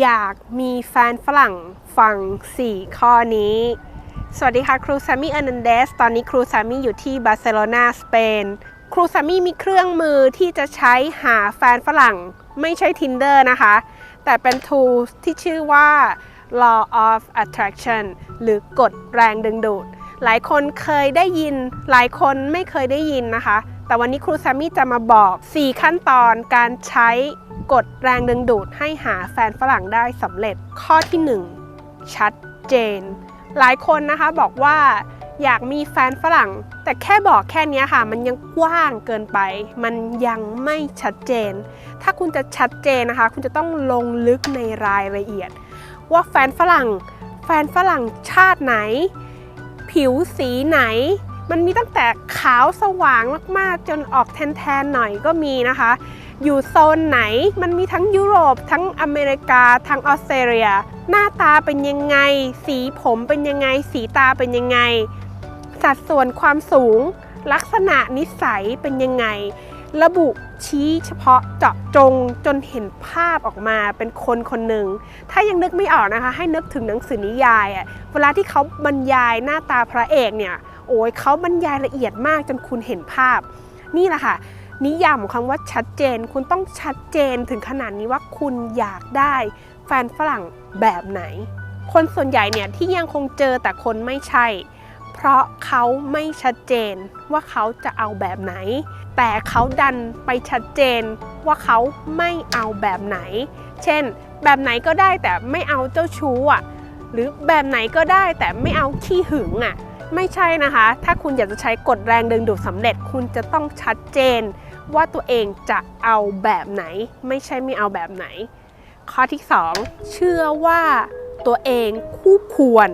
อยากมีแฟนฝรั่งฟัง 4 ข้อนี้ สวัสดีค่ะ ครูซามี่เอร์นันเดส ตอนนี้ครูซามี่อยู่ที่บาร์เซโลนาสเปน ครูซามี่มีเครื่องมือที่จะใช้หาแฟนฝรั่ง ไม่ใช่ Tinder นะคะ แต่เป็น tool ที่ชื่อว่า law of attraction หรือกฎแรงดึงดูด หลายคนเคยได้ยิน หลายคนไม่เคยได้ยินนะคะ แต่วันนี้ครูซมมี่จะมาบอก 4 ขั้นตอนการใช้ กฎแรงดึงดูดให้หาแฟนฝรั่งได้สำเร็จ ข้อที่ 1 ชัดเจน หลายคนนะคะบอกว่าอยากมีแฟนฝรั่ง แต่แค่บอกแค่นี้ค่ะ มันยังกว้างเกินไป มันยังไม่ชัดเจน ถ้าคุณจะชัดเจนนะคะ คุณจะต้องลงลึกในรายละเอียด ว่าแฟนฝรั่ง แฟนฝรั่งชาติไหน ผิวสีไหน มันมีตั้งแต่ขาวสว่างมากๆ จนออกแทนๆหน่อยก็มีนะคะ อยู่โซนไหน มันมีทั้งยุโรป ทั้งอเมริกา ทั้งออสเตรเลีย หน้าตาเป็นยังไง สีผมเป็นยังไง สีตาเป็นยังไง สัดส่วนความสูง ลักษณะนิสัยเป็นยังไง ระบุชี้เฉพาะเจาะจงจนเห็นภาพออกมาเป็นคนคนหนึ่ง ถ้ายังนึกไม่ออกนะคะ ให้นึกถึงหนังสือนิยายอะเวลาที่เขาบรรยายหน้าตาพระเอกเนี่ย โอ้ยเขาบรรยายละเอียดมากจนคุณเห็นภาพ นี่แหละค่ะ นิยามของคำว่าชัดเจน คุณต้องชัดเจนถึงขนาดนี้ว่าคุณอยากได้แฟนฝรั่งแบบไหน คนส่วนใหญ่เนี่ยที่ยังคงเจอแต่คนไม่ใช่ เพราะเขาไม่ชัดเจนว่าเขาจะเอาแบบไหน แต่เขาดันไปชัดเจนว่าเขาไม่เอาแบบไหน เช่น แบบไหนก็ได้แต่ไม่เอาเจ้าชู้อะหรือแบบไหนก็ได้แต่ไม่เอาขี้หึงอะไม่ใช่นะคะ ถ้าคุณอยากจะใช้กฎแรงดึงดูดสำเร็จ คุณจะต้องชัดเจน ว่าตัวเองจะเอาแบบไหน ไม่ใช่ไม่เอาแบบไหน ข้อที่ 2 เชื่อว่าตัวเองคู่ควร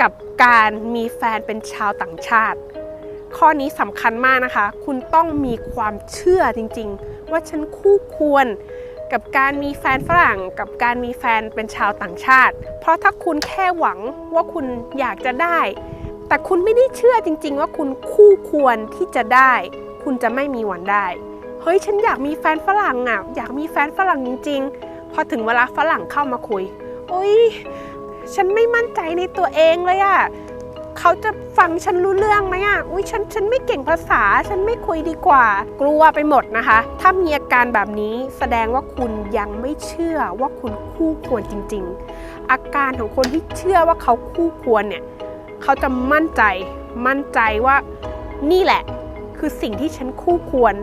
กับการมีแฟนเป็นชาวต่างชาติ ข้อนี้สำคัญมากนะคะ คุณต้องมีความเชื่อจริงๆ ว่าฉันคู่ควรกับการมีแฟนฝรั่งกับการมีแฟนเป็นชาวต่างชาติ เพราะถ้าคุณแค่หวังว่าคุณอยากจะได้ แต่คุณไม่ได้เชื่อจริง ๆ ว่าคุณคู่ควรที่จะได้ คุณจะไม่มีวันได้ เฮ้ยฉันอยากมีแฟนฝรั่งอะอยากมีแฟนฝรั่งจริง ๆ พอถึงเวลาฝรั่งเข้ามาคุยโอ้ยฉันไม่มั่นใจในตัวเองเลยอะเขาจะฟังฉันรู้เรื่องไหมอะ อุ้ยฉันฉันไม่เก่งภาษา ฉันไม่คุยดีกว่า กลัวไปหมดนะคะ ถ้ามีอาการแบบนี้แสดงว่าคุณยังไม่เชื่อว่าคุณคู่ควรจริง ๆ อาการของคนที่เชื่อว่าเขาคู่ควรเนี่ย เขาจะมั่นใจ มั่นใจว่านี่แหละ คือสิ่งที่ฉันคู่ควร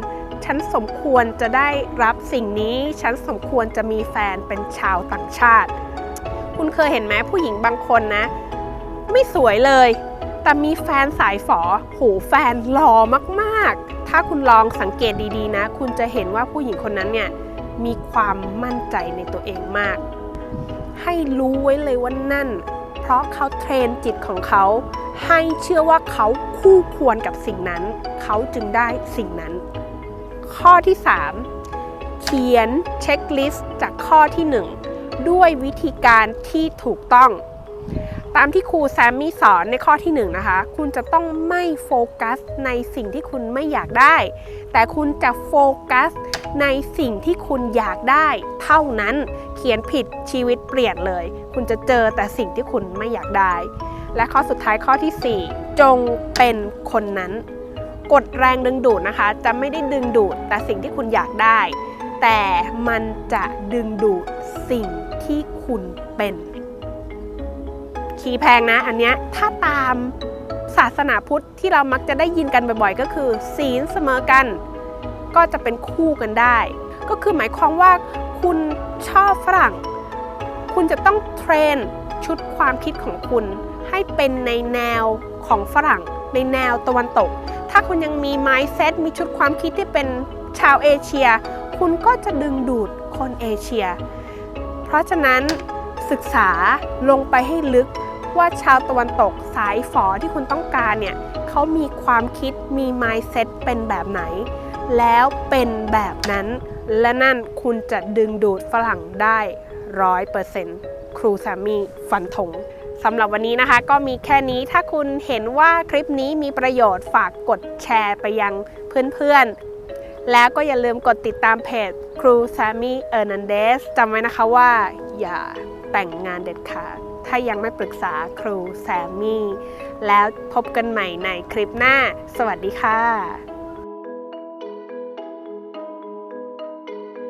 ฉันสมควรจะได้รับสิ่งนี้ ฉันสมควรจะมีแฟนเป็นชาวต่างชาติ คุณเคยเห็นไหมผู้หญิงบางคนนะ ไม่สวยเลย แต่มีแฟนสายฝอโหแฟนหล่อมากๆ ถ้าคุณลองสังเกตดีๆนะ คุณจะเห็นว่าผู้หญิงคนนั้นเนี่ยมีความมั่นใจในตัวเองมาก ให้รู้ไว้เลยว่านั่น เพราะเขาเทรนจิตของเขา ให้เชื่อว่าเขาคู่ควรกับสิ่งนั้น เขาจึงได้สิ่งนั้น ข้อที่ 3 เขียนเช็คลิสต์จากข้อที่ 1 ด้วยวิธีการที่ถูกต้อง ตามที่ครูแซมมี่สอนในข้อที่ 1 นะคะ คุณจะต้องไม่โฟกัสในสิ่งที่คุณไม่อยากได้ แต่คุณจะโฟกัสในสิ่งที่คุณอยากได้เท่านั้นเขียนผิดชีวิตเปลี่ยนเลย คุณจะเจอแต่สิ่งที่คุณไม่อยากได้ และข้อสุดท้ายข้อที่ 4 จงเป็นคนนั้น กดแรงดึงดูดนะคะ จะไม่ได้ดึงดูดแต่สิ่งที่คุณอยากได้ แต่มันจะดึงดูดสิ่งที่คุณเป็น คีย์แพงนะอันเนี้ยถ้าตามศาสนาพุทธที่เรามักจะได้ยินกันบ่อยๆ ก็คือ ศีลเสมอกัน ก็จะเป็นคู่กันได้ ก็คือหมายความว่าคุณชอบฝรั่ง คุณจะต้องเทรนชุดความคิดของคุณ ให้เป็นในแนวของฝรั่ง ในแนวตะวันตก ถ้าคุณยังมี mindset มีชุดความคิดที่เป็นชาวเอเชีย คุณก็จะดึงดูดคนเอเชีย เพราะฉะนั้นศึกษาลงไปให้ลึกว่าชาวตะวันตกสายฝอที่คุณต้องการเนี่ยเขามีความคิดมี mindset เป็นแบบไหน แล้วเป็นแบบนั้น และนั่นคุณจะดึงดูดฝรั่งได้ร้อยเปอร์เซ็นต์ครูแซมมี่ฟันธง สำหรับวันนี้นะคะ ก็มีแค่นี้ถ้าคุณเห็นว่าคลิปนี้มีประโยชน์ฝากกดแชร์ไปยังเพื่อนๆ แล้วก็อย่าลืมกดติดตามเพจครูแซมมี่เออร์นันเดสจำไว้นะคะว่าอย่าแต่งงานเด็ดขาดถ้ายังไม่ปรึกษาครูแซมมี่ แล้วพบกันใหม่ในคลิปหน้า สวัสดีค่ะ